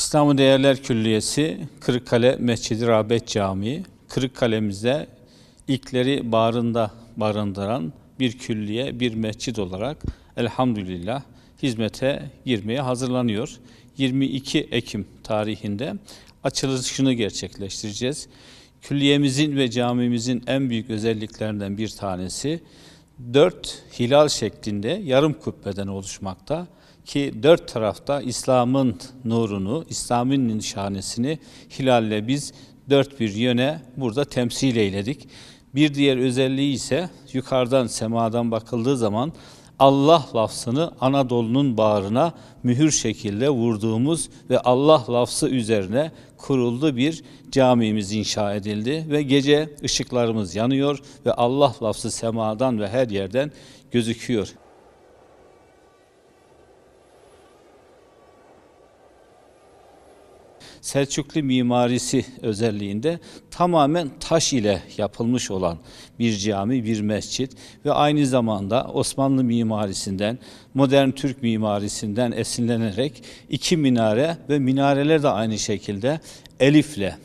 İslamı Değerler Külliyesi Kırıkkale Mescid-i Rahbet Camii Kırıkkale'mizde ilkleri bağrında barındıran bir külliye, bir mescid olarak elhamdülillah hizmete girmeye hazırlanıyor. 22 Ekim tarihinde açılışını gerçekleştireceğiz. Külliyemizin ve camimizin en büyük özelliklerinden bir tanesi dört hilal şeklinde yarım kubbeden oluşmakta ki dört tarafta İslam'ın nurunu, İslam'ın nişanesini hilalle biz dört bir yöne burada temsil eyledik. Bir diğer özelliği ise yukarıdan semadan bakıldığı zaman Allah lafzını Anadolu'nun bağrına mühür şekilde vurduğumuz ve Allah lafzı üzerine kuruldu bir camimiz inşa edildi ve gece ışıklarımız yanıyor ve Allah lafzı semadan ve her yerden gözüküyor. Selçuklu mimarisi özelliğinde tamamen taş ile yapılmış olan bir cami, bir mescit ve aynı zamanda Osmanlı mimarisinden, modern Türk mimarisinden esinlenerek iki minare ve minareler de aynı şekilde elifle,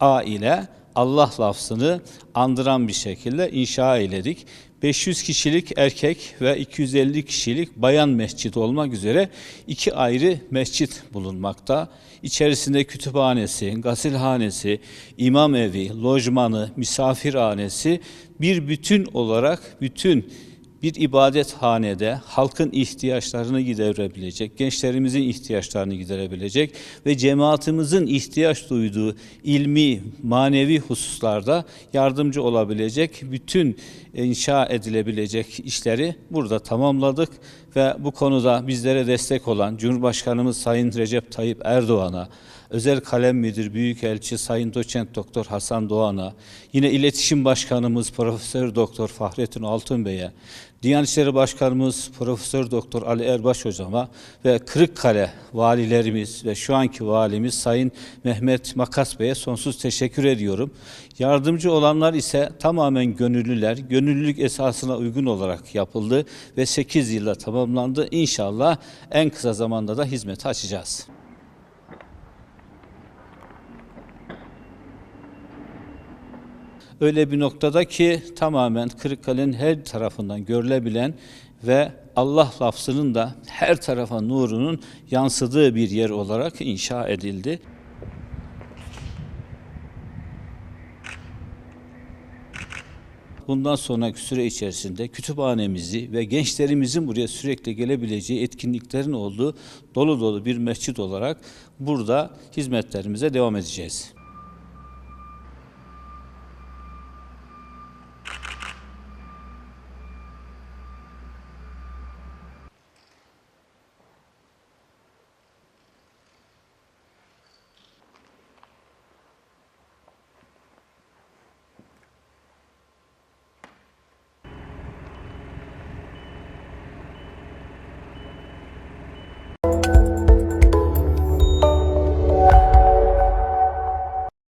A ile Allah lafzını andıran bir şekilde inşa eyledik. 500 kişilik erkek ve 250 kişilik bayan mescid olmak üzere iki ayrı mescit bulunmakta. İçerisinde kütüphanesi, gasilhanesi, imam evi, lojmanı, misafirhanesi bir bütün olarak bütün bir ibadethanede halkın ihtiyaçlarını giderebilecek, gençlerimizin ihtiyaçlarını giderebilecek ve cemaatimizin ihtiyaç duyduğu ilmi, manevi hususlarda yardımcı olabilecek bütün inşa edilebilecek işleri burada tamamladık ve bu konuda bizlere destek olan Cumhurbaşkanımız Sayın Recep Tayyip Erdoğan'a, Özel Kalem Müdür Büyükelçi Sayın Doçent Doktor Hasan Doğan'a, yine İletişim Başkanımız Profesör Doktor Fahrettin Altunbey'e, Diyanet İşleri Başkanımız Profesör Doktor Ali Erbaş Hocama ve Kırıkkale valilerimiz ve şu anki valimiz Sayın Mehmet Makas Bey'e sonsuz teşekkür ediyorum. Yardımcı olanlar ise tamamen gönüllüler, gönüllülük esasına uygun olarak yapıldı ve 8 yılda tamamlandı. İnşallah en kısa zamanda da hizmete açacağız. öyle bir noktada ki tamamen Kırıkkale'nin her tarafından görülebilen ve Allah lafzının da her tarafa nurunun yansıdığı bir yer olarak inşa edildi. Bundan sonraki süre içerisinde kütüphanemizi ve gençlerimizin buraya sürekli gelebileceği etkinliklerin olduğu dolu dolu bir mescit olarak burada hizmetlerimize devam edeceğiz.